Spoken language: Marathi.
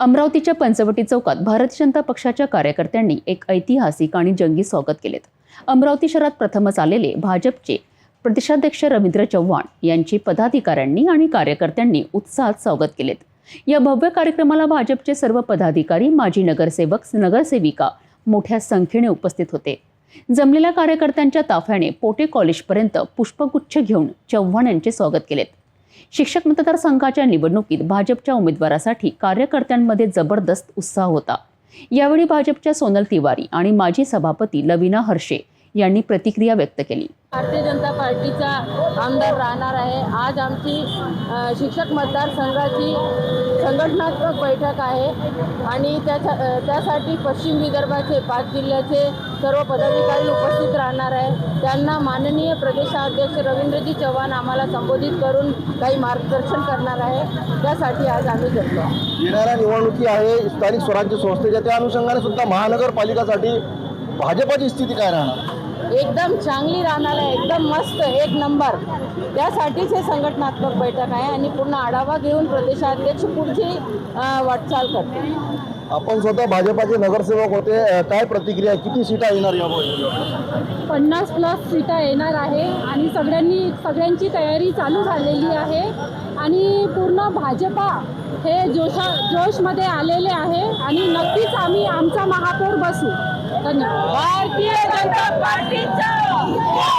अमरावतीच्या पंचवटी चौकात भारतीय जनता पक्षाच्या कार्यकर्त्यांनी एक ऐतिहासिक आणि जंगी स्वागत केलेत. अमरावती शहरात प्रथमच आलेले भाजपचे प्रदेशाध्यक्ष रवींद्र चव्हाण यांची पदाधिकाऱ्यांनी आणि कार्यकर्त्यांनी उत्साहात स्वागत केलेत. या भव्य कार्यक्रमाला भाजपचे सर्व पदाधिकारी माजी नगरसेवक नगरसेविका मोठ्या संख्येने उपस्थित होते. जमलेल्या कार्यकर्त्यांच्या ताफ्याने पोटे कॉलेजपर्यंत पुष्पगुच्छ घेऊन चव्हाण यांचे स्वागत केलेत. शिक्षक मतदारसंघाच्या निवडणुकीत भाजपच्या उमेदवारासाठी कार्यकर्त्यांमध्ये जबरदस्त उत्साह होता. यावेळी भाजपच्या सोनल तिवारी आणि माजी सभापती लविना हर्षे यांनी प्रतिक्रिया व्यक्त केली. भारतीय जनता पार्टीचा आमदार राहणार आहे. आज आमची शिक्षक मतदारसंघाची संघटनात्मक बैठक आहे आणि त्याच्या त्यासाठी पश्चिम विदर्भाचे पाच जिल्ह्याचे सर्व पदाधिकारी उपस्थित राहणार आहे त्यांना माननीय प्रदेशाध्यक्ष रवींद्रजी चव्हाण आम्हाला संबोधित करून काही मार्गदर्शन करणार आहे. त्यासाठी आज आम्ही जमलो येणाऱ्या निवडणुकी आहे स्थानिक स्वराज्य संस्थेच्या त्या अनुषंगाने सुद्धा महानगरपालिकासाठी भाजपाची स्थिती काय राहणार? एकदम चांगली राहणार आहे एकदम मस्त एक नंबर. त्यासाठीच हे संघटनात्मक बैठक आहे आणि पूर्ण आढावा घेऊन प्रदेशाध्यक्ष पुढची वाटचाल करते आपण स्वतः भाजपाचे नगरसेवक होते काय प्रतिक्रिया किती सीटा येणार यावर पन्नास प्लस सीटा येणार आहे आणि सगळ्यांनी सगळ्यांची तयारी चालू झालेली आहे. आणि पूर्ण भाजपा हे जोशा जोशमध्ये आलेले आहे आणि नक्कीच आम्ही आमचा महापौर बसू. धन्यवाद. भारतीय जनता पार्टीचा.